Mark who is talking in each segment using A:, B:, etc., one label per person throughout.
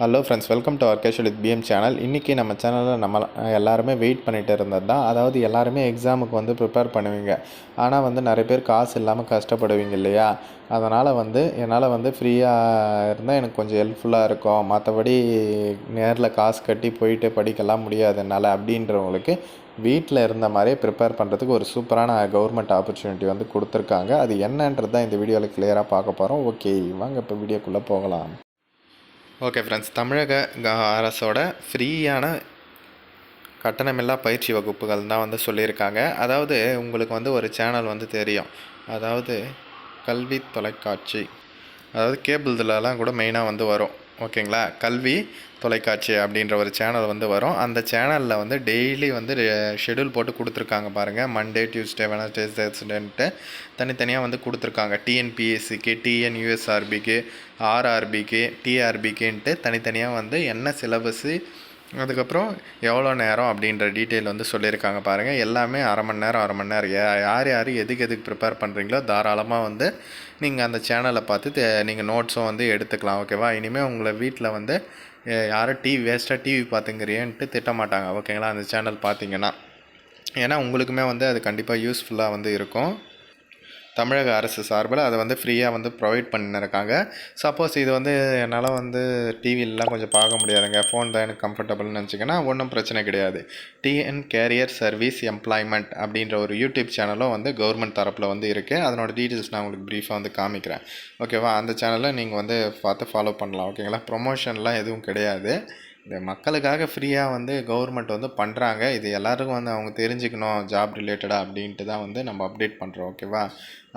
A: Hello friends welcome to our casual with PM channel இன்றைக்கி நம்ம சேனலில் நம்ம எல்லாருமே வெயிட் பண்ணிகிட்டு இருந்தது தான். அதாவது எல்லாருமே எக்ஸாமுக்கு வந்து ப்ரிப்பேர் பண்ணுவீங்க. ஆனால் வந்து நிறைய பேர் காசு இல்லாமல் கஷ்டப்படுவீங்க இல்லையா? அதனால் வந்து என்னால் வந்து ஃப்ரீயாக இருந்தால் எனக்கு கொஞ்சம் ஹெல்ப்ஃபுல்லாக இருக்கும். மற்றபடி நேரில் காசு கட்டி போயிட்டு படிக்கலாம் முடியாது. என்னால் அப்படின்றவங்களுக்கு வீட்டில் இருந்த மாதிரியே ப்ரிப்பேர் பண்ணுறதுக்கு ஒரு சூப்பரான கவர்மெண்ட் ஆப்பர்ச்சுனிட்டி வந்து கொடுத்துருக்காங்க. அது என்னன்றது தான் இந்த வீடியோவில் கிளியராக பார்க்க போகிறோம் ஓகே வாங்க இப்போ வீடியோக்குள்ளே போகலாம். ஓகே ஃப்ரெண்ட்ஸ் தமிழக க- அரசோட ஃப்ரீயான கட்டணமில்லா பயிற்சி வகுப்புகள் தான் வந்து சொல்லியிருக்காங்க. அதாவது உங்களுக்கு வந்து ஒரு சேனல் வந்து தெரியும். அதாவது கல்வி தொலைக்காட்சி. அதாவது கேபிள் இதுலலாம் கூட மெயினாக வந்து வரும். ஓகேங்களா? கல்வி தொலைக்காட்சி அப்படின்ற ஒரு சேனல் வந்து வரும். அந்த சேனலில் வந்து டெய்லி வந்து ஷெடியூல் போட்டு கொடுத்துருக்காங்க பாருங்கள் மண்டே டியூஸ்டே வெனஸ்டே தேர்ஸ்டேன்ட்டு தனித்தனியாக வந்து கொடுத்துருக்காங்க. டிஎன்பிஎஸ்சிக்கு டிஎன்யூஎஸ்ஆர்பிக்கு ஆர்ஆர்பிக்கு டிஆர்பிக்குன்ட்டு தனித்தனியாக வந்து என்ன சிலபஸ்ஸு அதுக்கப்புறம் எவ்வளோ நேரம் அப்படின்ற டீட்டெயில் வந்து சொல்லியிருக்காங்க பாருங்கள் எல்லாமே அரை மணி நேரம் அரை மணி நேரம். யார் யார் எதுக்கு எதுக்கு ப்ரிப்பேர் பண்ணுறீங்களோ தாராளமாக வந்து நீங்கள் அந்த சேனலை பார்த்து நீங்கள் நோட்ஸும் வந்து எடுத்துக்கலாம் ஓகேவா இனிமேல் உங்களை வீட்டில் வந்து யாரும் டிவி வேஸ்ட்டாக டிவி பார்த்துங்கிறியன்ட்டு திட்ட மாட்டாங்க. ஓகேங்களா அந்த சேனல் பார்த்தீங்கன்னா. ஏன்னா உங்களுக்குமே வந்து அது கண்டிப்பாக யூஸ்ஃபுல்லாக வந்து இருக்கும். தமிழக அரசு சார்பில் அதை வந்து ஃப்ரீயாக வந்து ப்ரொவைட் பண்ணிருக்காங்க சப்போஸ் இது வந்து என்னால் வந்து டிவிலலாம் கொஞ்சம் பார்க்க முடியாதுங்க. ஃபோன் தான் எனக்கு கம்ஃபர்டபுள்னு நினச்சிங்கன்னா ஒன்றும் பிரச்சனை கிடையாது. டிஎன் கேரியர் சர்வீஸ் எம்ப்ளாய்மெண்ட் அப்படின்ற ஒரு யூடியூப் சேனலும் வந்து கவர்மெண்ட் தரப்பில் வந்து இருக்குது அதனோட டீட்டெயில்ஸ் நான் உங்களுக்கு ப்ரீஃபாக வந்து காமிக்கிறேன். ஓகேவா அந்த சேனலை நீங்கள் வந்து பார்த்து ஃபாலோ பண்ணலாம். ஓகேங்களா ப்ரொமோஷன்லாம் எதுவும் கிடையாது. இந்த மக்களுக்காக ஃப்ரீயாக வந்து கவர்மெண்ட் வந்து பண்ணுறாங்க இது எல்லாருக்கும் வந்து அவங்க தெரிஞ்சுக்கணும் ஜாப் ரிலேட்டடாக அப்படின்ட்டு தான் வந்து நம்ம அப்டேட் பண்ணுறோம் ஓகேவா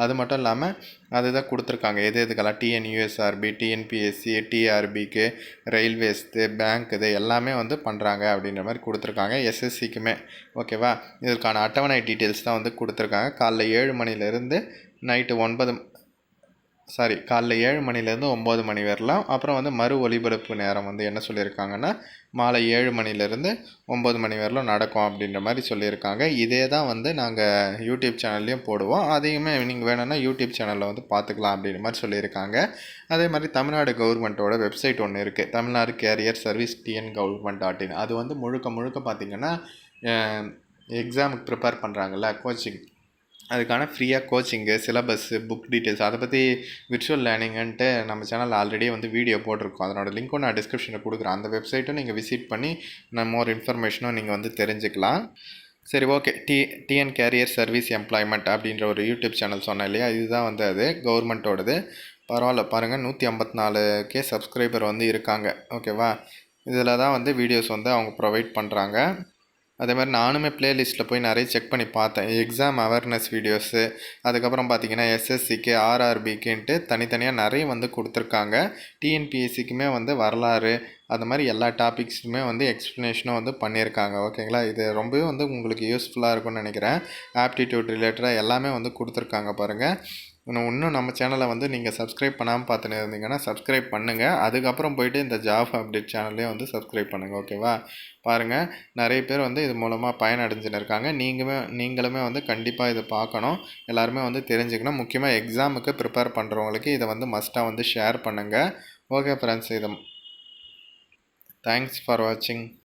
A: அது மட்டும் இல்லாமல் அதுதான் கொடுத்துருக்காங்க. எது எதுக்கெல்லாம்? டிஎன்யூஎஸ்ஆர்பி டிஎன்பிஎஸ்சி டிஆர்பிக்கு ரயில்வேஸ்து பேங்க் இது எல்லாமே வந்து பண்ணுறாங்க அப்படின்ற மாதிரி கொடுத்துருக்காங்க. எஸ்எஸ்சிக்குமே ஓகேவா இதற்கான அட்டவணை டீட்டெயில்ஸ் தான் வந்து கொடுத்துருக்காங்க. காலைல ஏழு மணிலேருந்து நைட்டு ஒன்பது சாரி காலைல ஏழு மணிலேருந்து ஒம்பது மணி வரலாம். அப்புறம் வந்து மறு ஒலிபரப்பு நேரம் வந்து என்ன சொல்லியிருக்காங்கன்னா மாலை ஏழு மணிலேருந்து ஒம்பது மணி வரலாம் நடக்கும் அப்படின்ற மாதிரி சொல்லியிருக்காங்க. இதே தான் வந்து நாங்கள் யூடியூப் சேனல்லையும் போடுவோம். அதையுமே நீங்கள் வேணும்னா யூடியூப் சேனலில் வந்து பார்த்துக்கலாம் அப்படின்ற மாதிரி சொல்லியிருக்காங்க. அதே மாதிரி தமிழ்நாடு கவர்மெண்ட்டோட வெப்சைட் ஒன்று இருக்குது Tamil Nadu career service TN government dot in. அது வந்து முழுக்க முழுக்க பார்த்திங்கன்னா எக்ஸாமுக்கு ப்ரிப்பேர் பண்ணுறாங்கல்ல கோச்சிங் அதுக்கான ஃப்ரீயாக கோச்சிங்கு சிலபஸ்ஸு புக் டீட்டெயில்ஸ் அதை பற்றி விர்ச்சுவல் லேர்னிங்கன்ட்டு நம்ம சேனலில் ஆல்ரெடி வந்து வீடியோ போட்டிருக்கோம். அதனோட லிங்க்கும் நான் டிஸ்கிரிப்ஷனில் கொடுக்குறேன். அந்த வெப்சைட்டும் நீங்கள் விசிட் பண்ணி நான் மோர் இன்ஃபர்மேஷனும் நீங்கள் வந்து தெரிஞ்சுக்கலாம். சரி okay T TN career service employment அப்படின்ற ஒரு யூடியூப் சேனல் சொன்னேன் இல்லையா? இதுதான் வந்து அது கவர்மெண்ட்டோடது பரவாயில்ல பாருங்கள் நூற்றி ஐம்பத்தி நாலு கே சப்ஸ்கிரைபர் வந்து இருக்காங்க. ஓகேவா இதில் தான் வந்து வீடியோஸ் வந்து அவங்க ப்ரொவைட் பண்ணுறாங்க அதே மாதிரி நானுமே ப்ளேலிஸ்ட்டில் போய் நிறைய செக் பண்ணி பார்த்தேன். எக்ஸாம் அவேர்னஸ் வீடியோஸு அதுக்கப்புறம் பார்த்தீங்கன்னா எஸ்எஸ்சிக்கு ஆர்ஆர்பிக்குன்ட்டு தனித்தனியாக நிறைய வந்து கொடுத்துருக்காங்க. டிஎன்பிஎஸ்சிக்குமே வந்து வரலாறு அந்த மாதிரி எல்லா டாபிக்ஸுமே வந்து எக்ஸ்ப்ளனேஷனும் வந்து பண்ணியிருக்காங்க ஓகேங்களா? இது ரொம்பவே வந்து உங்களுக்கு யூஸ்ஃபுல்லாக இருக்கும்னு நினைக்கிறேன். ஆப்டிடியூட் ரிலேட்டடாக எல்லாமே வந்து கொடுத்துருக்காங்க பாருங்கள் இன்னும் நம்ம சேனலை வந்து நீங்கள் சப்ஸ்கிரைப் பண்ணாமல் பார்த்துன்னு இருந்தீங்கன்னா சப்ஸ்கிரைப் பண்ணுங்கள் அதுக்கப்புறம் போயிட்டு இந்த ஜாப் அப்டேட் சேனல்லையும் வந்து சப்ஸ்கிரைப் பண்ணுங்கள் ஓகேவா பாருங்கள் நிறைய பேர் வந்து இது மூலமாக பயனடைஞ்சுன்னு இருக்காங்க. நீங்களுமே நீங்களுமே வந்து கண்டிப்பாக இதை பார்க்கணும். எல்லாருமே வந்து தெரிஞ்சுக்கணும். முக்கியமாக எக்ஸாமுக்கு ப்ரிப்பேர் பண்ணுறவங்களுக்கு இதை வந்து மஸ்ட்டாக வந்து ஷேர் பண்ணுங்கள் ஓகே ஃப்ரெண்ட்ஸ் இதை தேங்க்ஸ் ஃபார் வாட்சிங்